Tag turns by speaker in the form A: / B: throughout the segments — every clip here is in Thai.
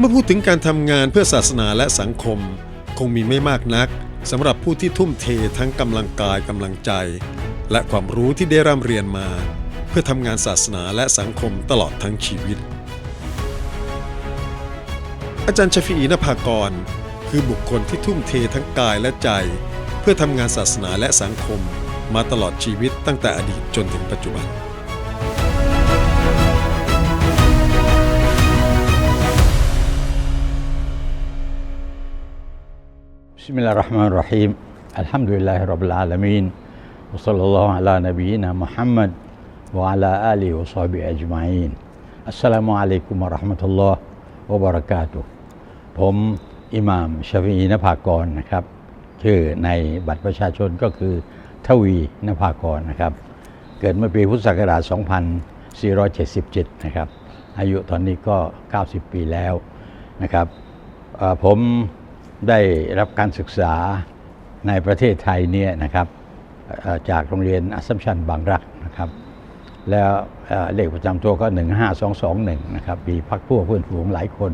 A: เมื่อพูดถึงการทำงานเพื่อศาสนาและสังคม คงมีไม่มากนักสำหรับผู้ที่ทุ่มเททั้งกำลังกายกำลังใจ และความรู้ที่ได้ร่ำเรียนมา เพื่อทำงานศาสนาและสังคมตลอดทั้งชีวิต อาจารย์ชฟีอีนภากร คือบุคคลที่ทุ่มเททั้งกายและใจ เพื่อทำงานศาสนาและสังคม มาตลอดชีวิตตั้งแต่อดีตจนถึงปัจจุบัน
B: بسم الله الرحمن الرحيم الحمد لله رب العالمين وصلى الله على نبينا محمد وعلى آله وصحبه أجمعين السلام عليكم ورحمة الله وبركاته ผมอิหม่ามชฟีนภากรนะครับ ชื่อในบัตรประชาชนก็คือทวีนภากรนะครับ เกิดเมื่อปีพุทธศักราช 2477 นะครับ อายุตอนนี้ก็ 90 ปีแล้วนะครับเอ่อผม ได้รับการศึกษาในประเทศไทยเนี่ยนะครับจากโรงเรียนอัสสัมชัญบางรักนะครับ แล้วเเลขประจำตัวก็ 15221 นะครับมีพักพวกเพื่อนฝูงหลายคน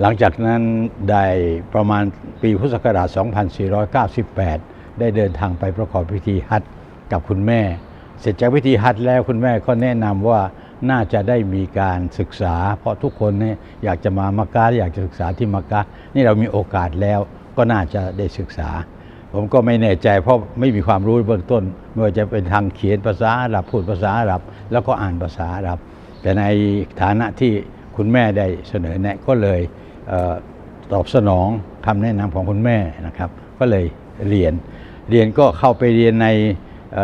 B: หลังจากนั้นได้ประมาณปีพุทธศักราช 2498 ได้เดินทางไปประกอบพิธีฮัจญ์กับคุณแม่ เสร็จจากพิธีฮัจญ์แล้วคุณแม่ก็แนะนำว่า น่าจะได้มีการศึกษา เพราะทุกคนเนี่ยอยากจะมามักกะอยากจะศึกษาที่มักกะนี่เรามีโอกาสแล้วก็น่าจะได้ศึกษา ผมก็ไม่แน่ใจเพราะไม่มีความรู้เบื้องต้นไม่ว่าจะเป็นทางเขียนภาษาอาหรับพูดภาษาอาหรับ แล้วก็อ่านภาษาอาหรับ แต่ในฐานะที่คุณแม่ได้เสนอแนะก็เลยเออตอบสนองคำแนะนำของคุณแม่นะครับ ก็เลยเรียน เรียนก็เข้าไปเรียนใน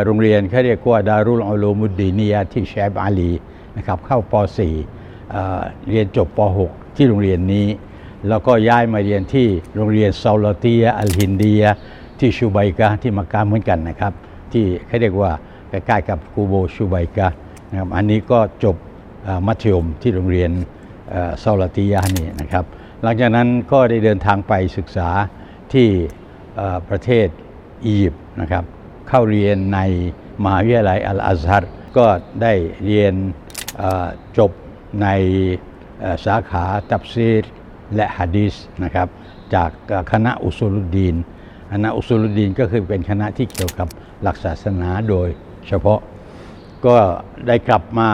B: โรงเรียนเขาเรียกว่าดารุลอาลูมุดดีเนียที่แชบอาลี นะครับเข้าป .4 เเรียนจบป .6 ที่โรงเรียนนี้ แล้วก็ย้ายมาเรียนที่โรงเรียนซาลาตียอัลฮินเดีย ที่ชูไบกะที่มักกะเหมือนกันนะครับ ที่เขาเรียกว่าใกล้ๆกับกูโบชูไบกะนะครับอันนี้ก็จบมัธยมที่โรงเรียนเอ่อซาลาตียะนี่นะครับ หลังจากนั้นก็ได้เดินทางไปศึกษาที่ประเทศอียิปต์นะครับ เข้าเรียนในมหาวิทยาลัยอัลอาซัรก็ได้เรียน จบในสาขาตับซีรและฮะดีษนะครับจากคณะอุซูลุดีนคณะอุซูลุดีนก็คือเป็นคณะที่เกี่ยวกับหลักศาสนาโดยเฉพาะก็ได้กลับมา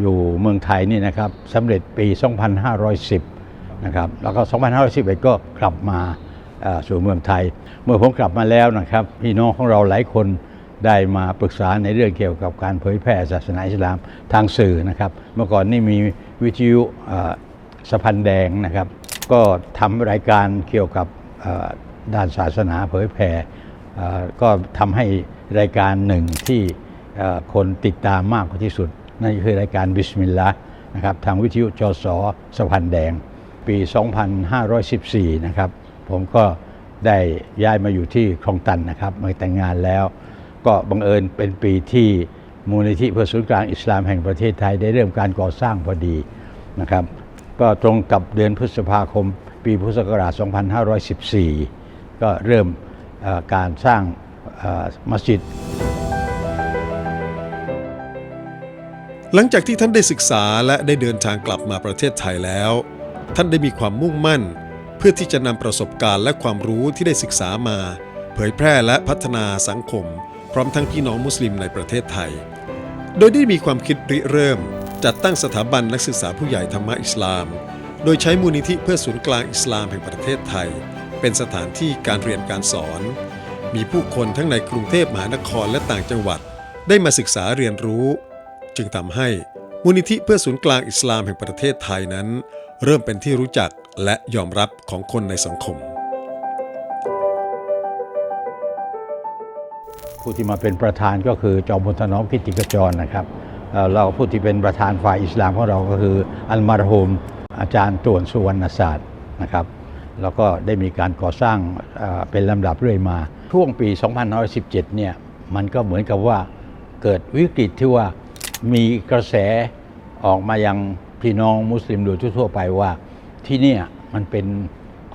B: อยู่เมืองไทยนี่นะครับสำเร็จปี 2510 นะครับแล้วก็ 2511 ก็กลับมาสู่เมืองไทย เมื่อผมกลับมาแล้วนะครับ พี่น้องของเราหลายคน ได้มาปรึกษาในเรื่องเกี่ยวกับการเผยแพร่ศาสนาอิสลามทางสื่อนะครับ เมื่อก่อนนี่มีวิทยุสะพันแดงนะครับ ก็ทำรายการเกี่ยวกับด้านศาสนาเผยแพร่ก็ทำให้รายการหนึ่งที่คนติดตามมากกว่าที่สุด นั่นคือรายการบิสมิลลาห์นะครับทางวิทยุจสสะพันแดง ปี 2514 นะครับ ผมก็ได้ย้ายมาอยู่ที่คลองตันนะครับมาแต่งงานแล้ว ก็บังเอิญเป็นปีที่มูลนิธิเพื่อศูนย์กลางอิสลามแห่งประเทศไทยได้เริ่มการก่อสร้างพอดีนะครับ ก็ตรงกับเดือนพฤษภาคม ปีพุทธศักราช 2514 ก็เริ่มการสร้างมัสยิด
A: หลังจากที่ท่านได้ศึกษาและได้เดินทางกลับมาประเทศไทยแล้ว ท่านได้มีความมุ่งมั่น เพื่อที่จะนำประสบการณ์และความรู้ที่ได้ศึกษามา เผยแพร่และพัฒนาสังคม พร้อมทั้งพี่น้องมุสลิมในประเทศไทย โดยได้มีความคิดริเริ่ม จัดตั้งสถาบันนักศึกษาผู้ใหญ่ธรรมะอิสลาม โดยใช้มูลนิธิเพื่อศูนย์กลางอิสลามแห่งประเทศไทย เป็นสถานที่การเรียนการสอน มีผู้คนทั้งในกรุงเทพมหานครและต่างจังหวัด ได้มาศึกษาเรียนรู้ จึงทำให้มูลนิธิเพื่อศูนย์กลางอิสลามแห่งประเทศไทยนั้น เริ่มเป็นที่รู้จักและยอมรับของคนในสังคม
B: ผู้ที่มาเป็นประธานก็คือจอมพลถนอมกิติกจรนะครับเราผู้ที่เป็นประธานฝ่ายอิสลามของเราก็คืออัลมารฮุมอาจารย์ตวนสุวรรณศาสตร์นะครับแล้วก็ได้มีการก่อสร้างเป็นลำดับเรื่อยมา ช่วงปี 2517 เนี่ยมันก็เหมือนกับว่าเกิดวิกฤตที่ว่ามีกระแสออกมายังพี่น้องมุสลิมโดยทั่วไปว่าที่นี่มันเป็น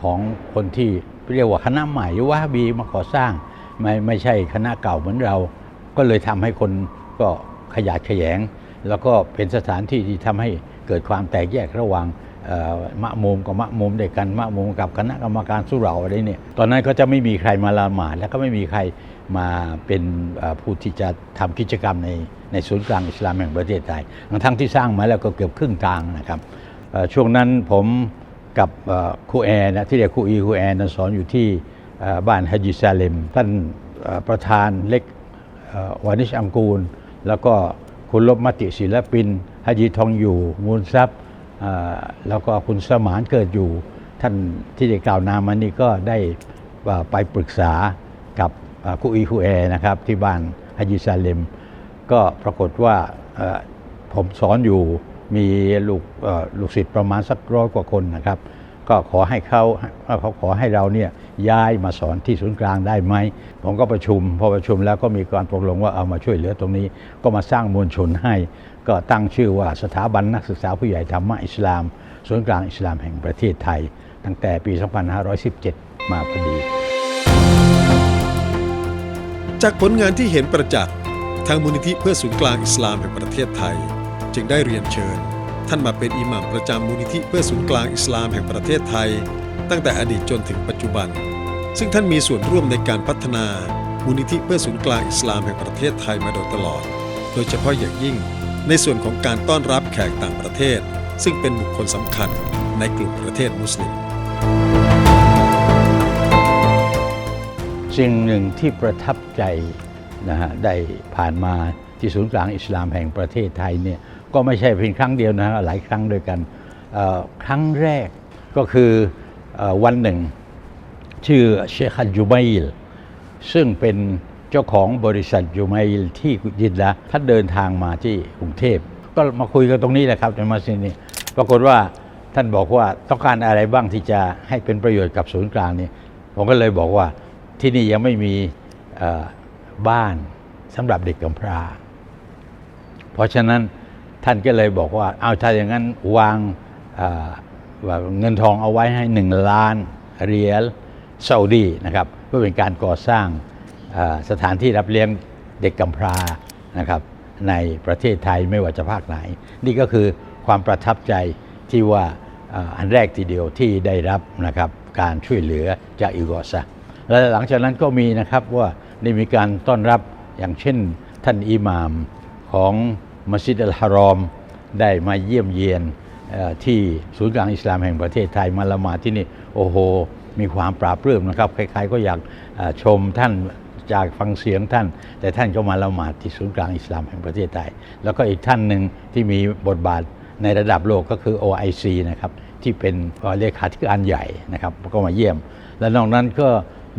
B: ของคนที่เรียกว่าคณะใหม่ว่าบีมาก่อสร้าง ไม่ไม่ใช่คณะเก่าเหมือนเรา ก็เลยทำให้คนก็ขยาดขยง แล้วก็เป็นสถานที่ที่ทำให้เกิดความแตกแยกระหว่างมะมุมกับมะมุมเด็กกันมะมุมกับคณะกรรมการสุเหร่าอะไรเนี่ยตอนนั้นก็จะไม่มีใครมาละหมาดแล้วก็ไม่มีใครมาเป็นผู้ที่จะทำกิจกรรมในในศูนย์กลางอิสลามแห่งประเทศไทยทั้งที่สร้างมาแล้วก็เกือบครึ่งทางนะครับช่วงนั้นผมกับครูแอร์นะที่เรียกครูอีครูแอร์นะสอนอยู่ที่ บ้านฮัจจิซาเลมท่านประธานเล็กวานิชอังกูล แล้วก็คุณลบมติศิลปินฮัจีทองอยู่มูลทรัพย์แล้วก็คุณสมานเกิดอยู่ ท่านที่ได้กล่าวนามมานี่ก็ได้ไปปรึกษากับครูอีครูแอนะครับที่บ้านฮัจีซาเลมก็ปรากฏว่าผมสอนอยู่มีลูกลูกศิษย์ประมาณสักร้อยกว่าคนนะครับ ก็ขอให้เขาเขาขอให้เราเนี่ย ย้ายมาสอนที่ศูนย์กลางได้ไหม ผมก็ประชุม พอประชุมแล้วก็มีการตกลงว่าเอามาช่วยเหลือตรงนี้ ก็มาสร้างมวลชนให้ ก็ตั้งชื่อว่าสถาบันนักศึกษาผู้ใหญ่ธรรมะอิสลามศูนย์กลางอิสลามแห่งประเทศไทย ตั้งแต่ปี 2517 มาพอดี
A: จากผลงานที่เห็นประจักษ์ทางมูลนิธิเพื่อศูนย์กลางอิสลามแห่งประเทศไทย จึงได้เรียนเชิญ ท่านมาเป็นอิหม่ามประจำมูลนิธิเพื่อศูนย์กลางอิสลามแห่งประเทศไทย ตั้งแต่อดีตจนถึงปัจจุบัน ซึ่งท่านมีส่วนร่วมในการพัฒนามูลนิธิเพื่อศูนย์กลางอิสลามแห่งประเทศไทยมาโดยตลอด โดยเฉพาะอย่างยิ่งในส่วนของการต้อนรับแขกต่างประเทศ ซึ่งเป็นบุคคลสำคัญในกลุ่มประเทศมุสลิม
B: สิ่งหนึ่งที่ประทับใจนะฮะได้ผ่านมาที่ศูนย์กลางอิสลามแห่งประเทศไทยเนี่ยก็ไม่ใช่เพียงครั้งเดียวนะหลายครั้งด้วยกันครั้งแรกก็คือ วันหนึ่ง ชื่อเชคฮันจูไมลซึ่งเป็นเจ้าของบริษัทจูไมลที่ยิดละท่านเดินทางมาที่กรุงเทพ ก็มาคุยกันตรงนี้แหละครับในมาซินนี่ปรากฏว่าท่านบอกว่าต้องการอะไรบ้างที่จะให้เป็นประโยชน์กับศูนย์กลางนี้ผมก็เลยบอกว่าที่นี่ยังไม่มีบ้านสำหรับเด็กกำพร้า เพราะฉะนั้นท่านก็เลยบอกว่าเอาถ้าอย่างนั้นวาง ว่าเงินทองเอาไว้ให้หนึ่งล้านเหรียญซาอุดีนะครับเพื่อเป็นการก่อสร้างสถานที่รับเลี้ยงเด็กกำพร้านะครับในประเทศไทยไม่ว่าจะภาคไหน นี่ก็คือความประทับใจที่ว่าอันแรกทีเดียวที่ได้รับนะครับการช่วยเหลือจากอิกซะและหลังจากนั้นก็มีนะครับว่าได้มีการต้อนรับอย่างเช่นท่านอิหม่ามของมัสยิดอัลฮารอมได้มาเยี่ยมเยียน ที่ศูนย์กลางอิสลามแห่งประเทศไทยมาละหมาดที่นี่โอ้โห มีความปราบปลื้มนะครับใครๆก็อยากชมท่านจากฟังเสียงท่าน แต่ท่านก็มาละหมาดที่ศูนย์กลางอิสลามแห่งประเทศไทย แล้วก็อีกท่านหนึ่งที่มีบทบาทในระดับโลกก็คือ OIC นะครับที่เป็นเอ่อเลขาธิการใหญ่นะครับก็มาเยี่ยม และนอกนั้นก็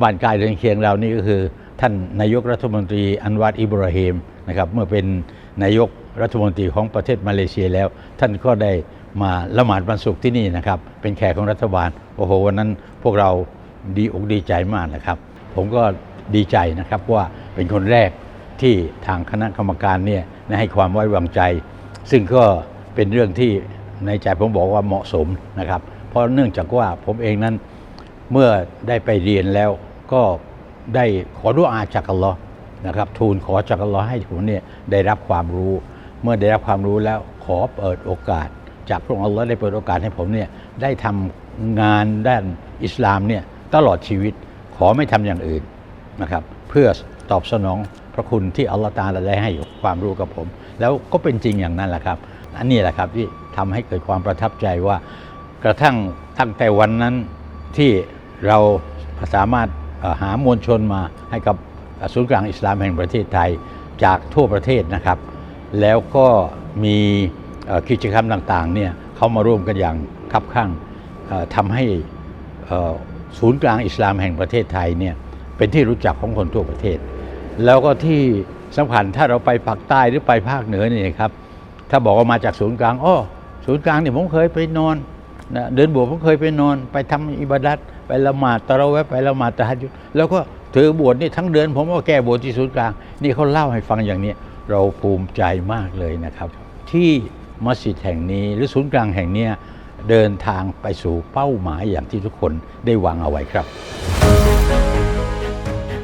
B: บ้านกายเรือนเคียงเรานี่ก็คือ ท่านนายกรัฐมนตรีอันวัตอิบราฮิมนะครับเมื่อเป็นนายกรัฐมนตรีของประเทศมาเลเซียแล้ว ท่านก็ได้ มาละหมาดวันศุกร์ที่นี่นะครับ เป็นแขกของรัฐบาล โอ้โห วันนั้นพวกเราดีอกดีใจมากนะครับ ผมก็ดีใจนะครับว่าเป็นคนแรกที่ทางคณะกรรมการเนี่ยให้ความไว้วางใจ ซึ่งก็เป็นเรื่องที่ในใจผมบอกว่าเหมาะสมนะครับ เพราะเนื่องจากว่าผมเองนั้นเมื่อได้ไปเรียนแล้วก็ได้ขอดุอาจากอัลลอฮ์นะครับทูลขอจากอัลลอฮ์ให้ผมเนี่ยได้รับความรู้ เมื่อได้รับความรู้แล้วขอเปิดโอกาส จากพระองค์อัลลอฮ์ได้เปิดโอกาสให้ผมเนี่ยได้ทำงานด้านอิสลามเนี่ยตลอดชีวิตขอไม่ทำอย่างอื่นนะครับ เพื่อตอบสนองพระคุณที่อัลลอฮ์ตาลาได้ให้ความรู้กับผม แล้วก็เป็นจริงอย่างนั้นแหละครับ อันนี้แหละครับที่ทำให้เกิดความประทับใจว่ากระทั่งตั้งแต่วันนั้นที่เราสามารถหามวลชนมาให้กับศูนย์กลางอิสลามแห่งประเทศไทยจากทั่วประเทศนะครับ แล้วก็มี กิจกรรมต่างๆเนี่ยเขามาร่วมกันอย่างคับข้างทำให้ศูนย์กลางอิสลามแห่งประเทศไทยเนี่ยเป็นที่รู้จักของคนทั่วประเทศ แล้วก็ที่สำคัญถ้าเราไปภาคใต้หรือไปภาคเหนือนี่นะครับถ้าบอกว่ามาจากศูนย์กลางอ้อศูนย์กลางเนี่ยผมเคยไปนอนนะเดินบวชผมเคยไปนอน ไปทำอิบาดัตไปละหมาดตะเราะเวะไปละหมาดตะฮัจญุแล้วก็ถือบวชนี่ทั้งเดือนผมก็แก้บวชที่ศูนย์กลาง นี่เขาเล่าให้ฟังอย่างนี้เราภูมิใจมากเลยนะครับ ที่ มัสยิดแห่งนี้ หรือศูนย์กลางแห่งนี้เดินทางไปสู่เป้าหมายอย่างที่ทุกคนได้วางเอาไว้ครับ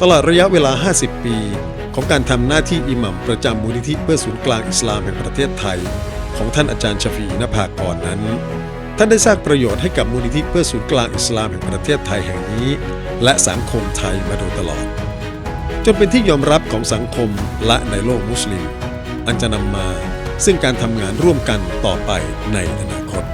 A: ตลอดระยะเวลา 50 ปี ของการทำหน้าที่อิหมัมประจำมูลนิธิเพื่อศูนย์กลางอิสลามแห่งประเทศไทย ของท่านอาจารย์ชฟีนภากรนั้น ท่านได้สร้างประโยชน์ให้กับมูลนิธิเพื่อศูนย์กลางอิสลามแห่งประเทศไทยแห่งนี้ และสังคมไทยมาโดยตลอด จนเป็นที่ยอมรับของสังคมและในโลกมุสลิม อันจะนำมา ซึ่งการทำงานร่วมกันต่อไปในอนาคต